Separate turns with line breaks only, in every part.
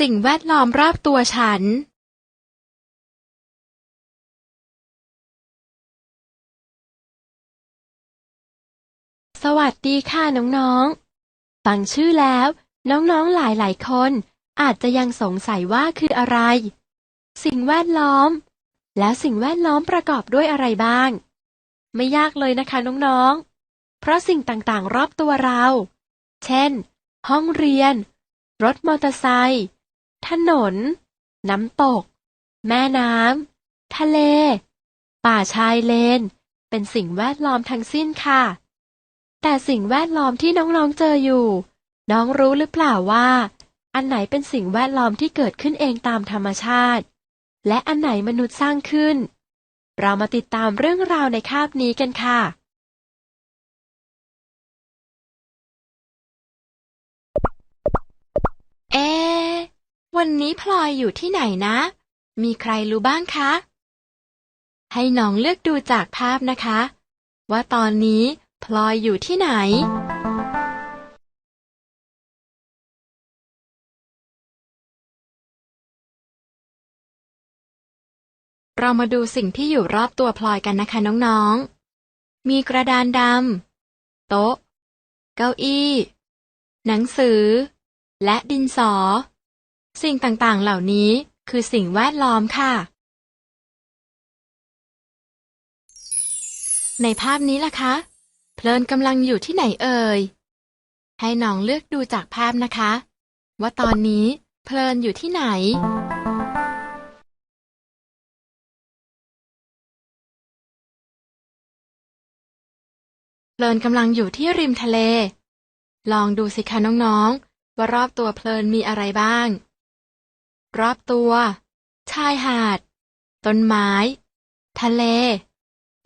สิ่งแวดล้อมรอบตัวฉันสวัสดีค่ะน้องๆ ฟังชื่อแล้ว น้องๆ หลายๆ คน อาจจะยังสงสัยว่าคืออะไร สิ่งแวดล้อม แล้วสิ่งแวดล้อมประกอบด้วยอะไรบ้าง ไม่ยากเลยนะคะน้องๆ เพราะสิ่งต่างๆ รอบตัวเรา เช่น ห้องเรียน รถมอเตอร์ไซค์ ถนน น้ำตก แม่น้ำ ทะเล ป่าชายเลน เป็นสิ่งแวดล้อมทั้งสิ้นค่ะ แต่สิ่งแวดล้อมที่น้องๆเจออยู่ น้องรู้หรือเปล่าว่า อันไหนเป็นสิ่งแวดล้อมที่เกิดขึ้นเองตามธรรมชาติ และอันไหนมนุษย์สร้างขึ้น เรามาติดตามเรื่องราวในคาบนี้กันค่ะ วันนี้พลอยอยู่ที่ไหนนะ มีใครรู้บ้างคะ ให้น้องเลือกดูจากภาพนะคะ ว่าตอนนี้พลอยอยู่ที่ไหน เรามาดูสิ่งที่อยู่รอบตัวพลอยกันนะคะน้องๆ มีกระดานดำโต๊ะ เก้าอี้ หนังสือ และดินสอ สิ่งต่างๆ เหล่านี้คือสิ่งแวดล้อมค่ะ ในภาพนี้ล่ะคะ เพลินกำลังอยู่ที่ไหนเอ่ย ให้น้องเลือกดูจากภาพนะคะ ว่าตอนนี้เพลินอยู่ที่ไหน เพลินกำลังอยู่ที่ริมทะเล ลองดูสิคะน้องๆ ว่ารอบตัวเพลินมีอะไรบ้าง รอบตัว ชายหาด ต้นไม้ ทะเล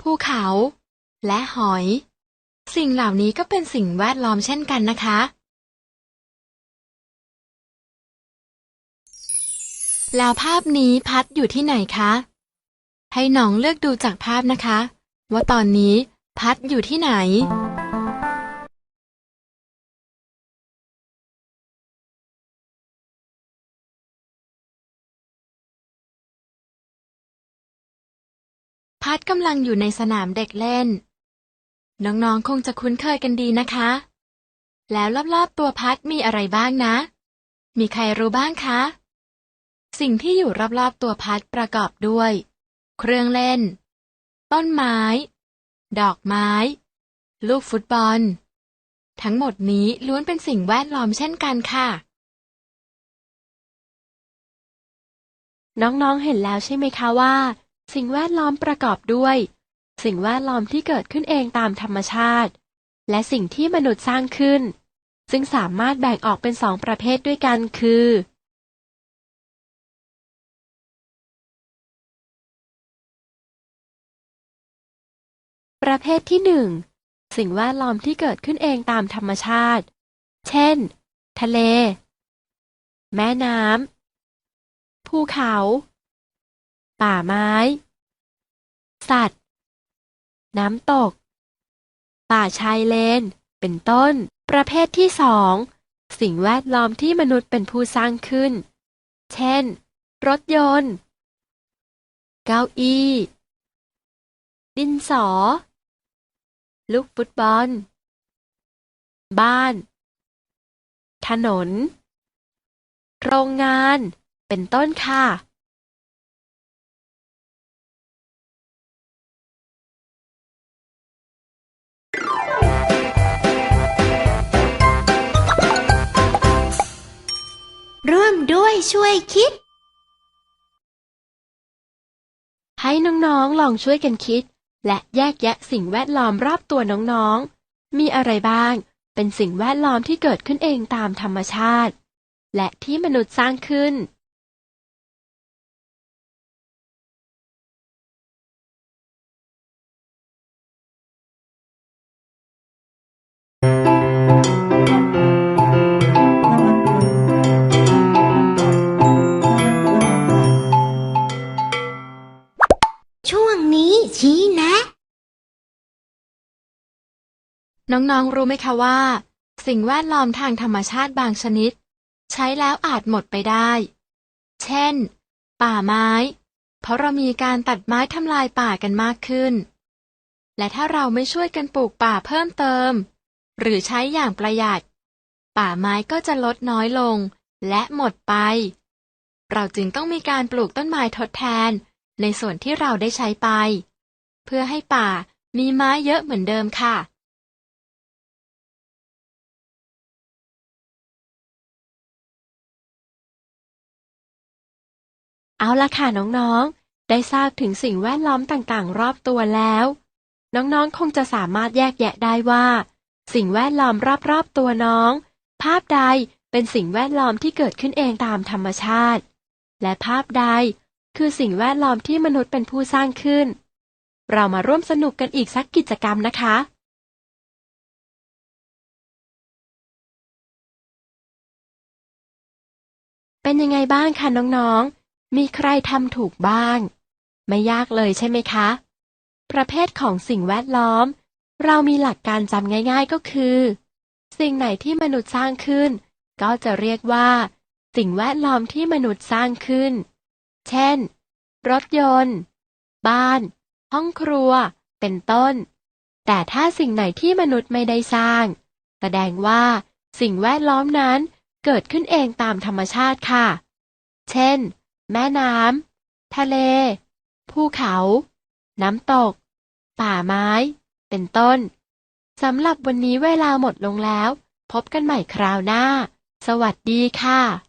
ภูเขา และหอย สิ่งเหล่านี้ก็เป็นสิ่งแวดล้อมเช่นกันนะคะ แล้วภาพนี้พัดอยู่ที่ไหนคะ ให้น้องเลือกดูจากภาพนะคะ ว่าตอนนี้พัดอยู่ที่ไหน พัดกำลังอยู่ในสนามเด็กเล่น น้องๆ คงจะคุ้นเคยกันดีนะคะ แล้วรอบๆ ตัวพัดมีอะไรบ้างนะ มีใครรู้บ้างคะ สิ่งที่อยู่รอบๆ ตัวพัดประกอบด้วย เครื่องเล่น ต้นไม้ ดอกไม้ ลูกฟุตบอล ทั้งหมดนี้ล้วนเป็นสิ่งแวดล้อมเช่นกันค่ะ น้องๆ เห็นแล้วใช่ไหมคะว่า สิ่งแวดล้อมประกอบด้วย สิ่งแวดล้อมที่เกิดขึ้นเองตามธรรมชาติ และสิ่งที่มนุษย์สร้างขึ้น ซึ่งสามารถแบ่งออกเป็นสองประเภทด้วยกันคือ ประเภทที่หนึ่งสิ่งแวดล้อมที่เกิดขึ้นเองตามธรรมชาติ เช่น ทะเล แม่น้ำภูเขา ป่าไม้ สัตว์ น้ำตก ป่าชายเลน เป็นต้น ประเภทที่สอง สิ่งแวดล้อมที่มนุษย์เป็นผู้สร้างขึ้น เช่น รถยนต์ เก้าอี้ ดินสอ ลูกฟุตบอล บ้าน ถนน โรงงาน เป็นต้นค่ะ
ด้วยช่วยคิด
ให้น้องๆลองช่วยกันคิด และแยกแยะสิ่งแวดล้อมรอบตัวน้องๆ มีอะไรบ้าง เป็นสิ่งแวดล้อมที่เกิดขึ้นเองตามธรรมชาติ และที่มนุษย์สร้างขึ้น
ช่วงนี้ชี้แนะ
น้องๆ รู้ไหมคะว่า สิ่งแวดล้อมทางธรรมชาติบางชนิดเช่นช้แล้วอาจหมดไปได้ เช่น ป่าไม้ เพราะเรามีการตัดไม้ทำลายป่ากันมากขึ้น และถ้าเราไม่ช่วยกันปลูกป่าเพิ่มเติม หรือใช้อย่างประหยัด ป่าไม้ก็จะลดน้อยลง และหมดไป เราจึงต้องมีการปลูกต้นไม้ทดแทน ในส่วนที่เราได้ใช้ไป เพื่อให้ป่ามีไม้เยอะเหมือนเดิมค่ะ เอาละค่ะน้องๆ ได้ทราบถึงสิ่งแวดล้อมต่างๆ รอบตัวแล้ว น้องๆ คงจะสามารถแยกแยะได้ว่า สิ่งแวดล้อมรอบๆ ตัวน้อง ภาพใดเป็นสิ่งแวดล้อมที่เกิดขึ้นเองตามธรรมชาติ และภาพใด คือสิ่งแวดล้อมที่มนุษย์เป็นผู้สร้างขึ้น เรามาร่วมสนุกกันอีกสักกิจกรรมนะคะ เป็นยังไงบ้างคะน้องๆ มีใครทำถูกบ้าง ไม่ยากเลยใช่ไหมคะ ประเภทของสิ่งแวดล้อม เรามีหลักการจำง่าย ๆก็คือ สิ่งไหนที่มนุษย์สร้างขึ้น ก็จะเรียกว่า สิ่งแวดล้อมที่มนุษย์สร้างขึ้น เช่น รถยนต์ บ้าน ห้องครัว เป็นต้น แต่ถ้าสิ่งไหนที่มนุษย์ไม่ได้สร้าง แสดงว่าสิ่งแวดล้อมนั้นเกิดขึ้นเองตามธรรมชาติค่ะ เช่น แม่น้ำ ทะเล ภูเขา น้ำตก ป่าไม้ เป็นต้น สำหรับวันนี้เวลาหมดลงแล้ว พบกันใหม่คราวหน้า สวัสดีค่ะ